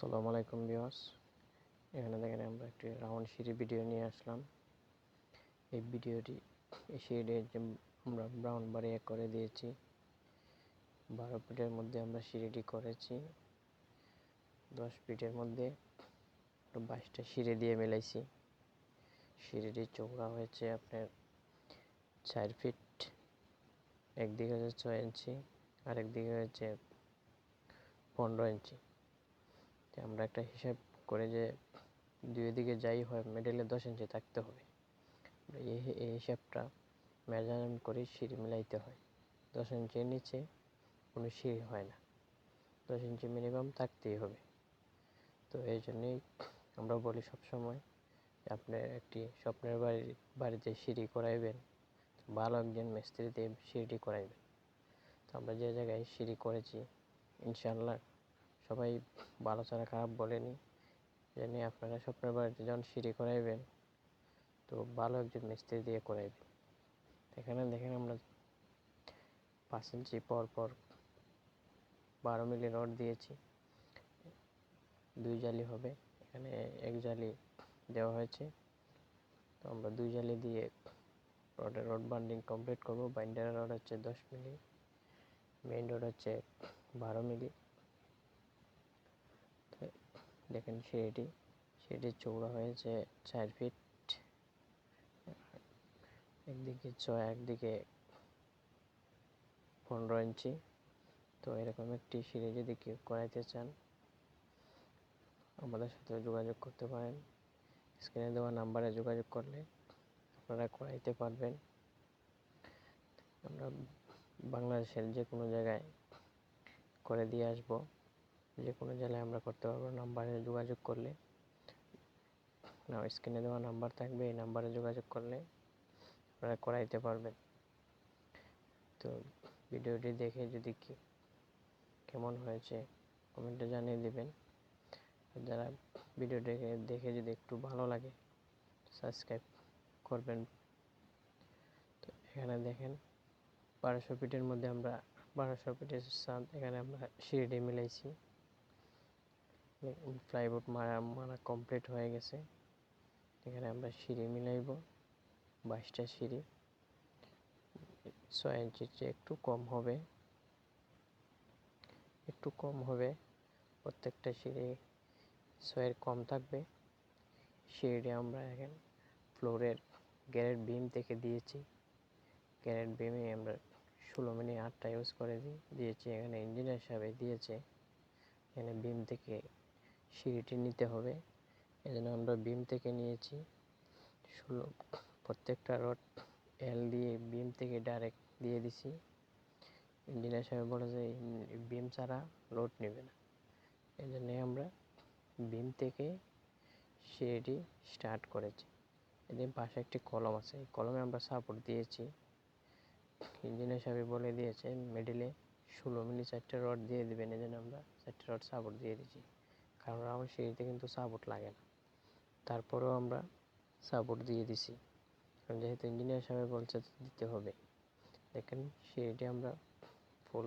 আসসালামু আলাইকুম বিয়স এখানে দেখেন আমরা একটি রাউন্ড সিঁড়ি ভিডিও নিয়ে আসলাম। এই ভিডিওটি এই সিঁড়ি আমরা ব্রাউন বাড়িয়ে করে দিয়েছি। বারো ফিটের মধ্যে আমরা সিঁড়িটি করেছি। দশ ফিটের মধ্যে বাইশটা সিঁড়ি দিয়ে মেলাইছি। সিঁড়িটি চৌড়া হয়েছে আপনার চার ফিট, একদিকে হয়েছে ছয় ইঞ্চি আর একদিকে হচ্ছে পনেরো ইঞ্চি। আমরা একটা হিসাব করে যে দুই দিকে যাই হয় মিডলে দশ ইঞ্চি থাকতে হবে। এই হিসাবটা মেজারমেন্ট করে সিঁড়ি মিলাইতে হয়। দশ ইঞ্চির নিচে কোনো সিঁড়ি হয় না। দশ ইঞ্চি মিনিমাম থাকতেই হবে। তো এই জন্যেই আমরা বলি সবসময় আপনার একটি স্বপ্নের বাড়ি বাড়িতে সিঁড়ি করাইবেন ভালো একজন মিস্ত্রি দিয়ে সিঁড়িটি করাইবেন। তো আমরা যে জায়গায় সিঁড়ি করেছি ইনশাল্লাহ সবাই ভালো ছাড়া খারাপ বলেনি। জানি আপনারা স্বপ্নের বাড়িতে যখন সিঁড়ি করাইবেন, তো ভালো একজন মিস্ত্রি দিয়ে করাইবেন। এখানে দেখেন আমরা পাঁচ ইঞ্চি পর পর বারো মিলি রড দিয়েছি। দুই জালি হবে, এখানে এক জালি দেওয়া হয়েছে। তো আমরা দুই জালি দিয়ে রডের রড বান্ডিং কমপ্লিট করব। বাইন্ডারের রড হচ্ছে দশ মিলি, মেইন রড হচ্ছে বারো মিলি। দেখেন সিঁড়িটি সিঁড়িটির চৌড়া হয়েছে চার ফিট একদিকে ছয়, একদিকে পনেরো ইঞ্চি তো এরকম একটি সিঁড়ি যদি কেউ করাইতে চান, আমাদের সাথে যোগাযোগ করতে পারেন। স্ক্রিনে দেওয়া নাম্বারে যোগাযোগ করলে আপনারা করাইতে পারবেন। আমরা বাংলাদেশের যে কোনো জায়গায় করে দিয়ে আসব। যে কোনো জেলায় আমরা করতে পারব। নাম্বারে যোগাযোগ করলে, না স্ক্রিনে দেওয়া নাম্বার থাকবে, এই নাম্বারে যোগাযোগ করলে আপনারা করাইতে পারবেন। তো ভিডিওটি দেখে যদি কি, কেমন হয়েছে কমেন্টে জানিয়ে দেবেন। যারা ভিডিও দেখে দেখে যদি একটু ভালো লাগে সাবস্ক্রাইব করবেন। তো এখানে দেখেন, বারোশো ফিটের মধ্যে আমরা, বারোশো ফিটের সাথ এখানে আমরা সিঁড়ি মিলাইছি। প্লাইউড মারা মারা কমপ্লিট হয়ে গেছে। এখানে আমরা সিঁড়ি মিলাইব, বাইশটা সিঁড়ি। ছয় ইঞ্চির চেয়ে একটু কম হবে, একটু কম হবে, প্রত্যেকটা সিঁড়ি ছয়ের কম থাকবে। সিঁড়ি আমরা এখন ফ্লোরের গ্যারেট বিম থেকে দিয়েছি। গ্যারেট বিমে আমরা ষোলো মিনিট আটটা ইউজ করে দিয়েছি। এখানে ইঞ্জিনিয়ার হিসাবে দিয়েছে। এখানে বিম থেকে সিঁড়িটি নিতে হবে। এজন্য আমরা বিম থেকে নিয়েছি। ষোলো, প্রত্যেকটা রড এল দিয়ে বিম থেকে ডাইরেক্ট দিয়ে দিছি। ইঞ্জিনিয়ার সাহেব বলে যে, বিম ছাড়া লোড নেবে না। এই আমরা বিম থেকে সিঁড়িটি স্টার্ট করেছি। এদের পাশে একটি কলম আছে। এই কলমে আমরা সাপোর্ট দিয়েছি। ইঞ্জিনিয়ার সাহেব বলে দিয়েছে মিডিলে ষোলো মিলি চারটে রড দিয়ে দেবেন। এই জন্য আমরা চারটে রড সাপোর্ট দিয়ে দিয়েছি। কারণ আমার সিঁড়িতে কিন্তু সাপোর্ট লাগে না। তারপরেও আমরা সাপোর্ট দিয়ে দিছি। কারণ যেহেতু ইঞ্জিনিয়ার সাহেব বলছে দিতে হবে। দেখেন সিঁড়িটি আমরা ফুল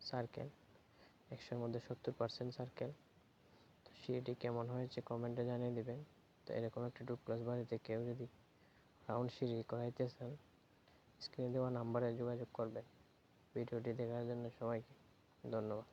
সার্কেল একশোর মধ্যে সত্তর পার্সেন্ট সার্কেল তো সিঁড়িটি কেমন হয়েছে কমেন্টে জানিয়ে দেবেন। তো এরকম একটা ডুপ্লাস বাড়িতে কেউ যদি রাউন্ড সিঁড়ি করাইতে চান স্ক্রিনে দেওয়া নাম্বারে যোগাযোগ করবেন। ভিডিওটি দেখার জন্য সবাইকে ধন্যবাদ।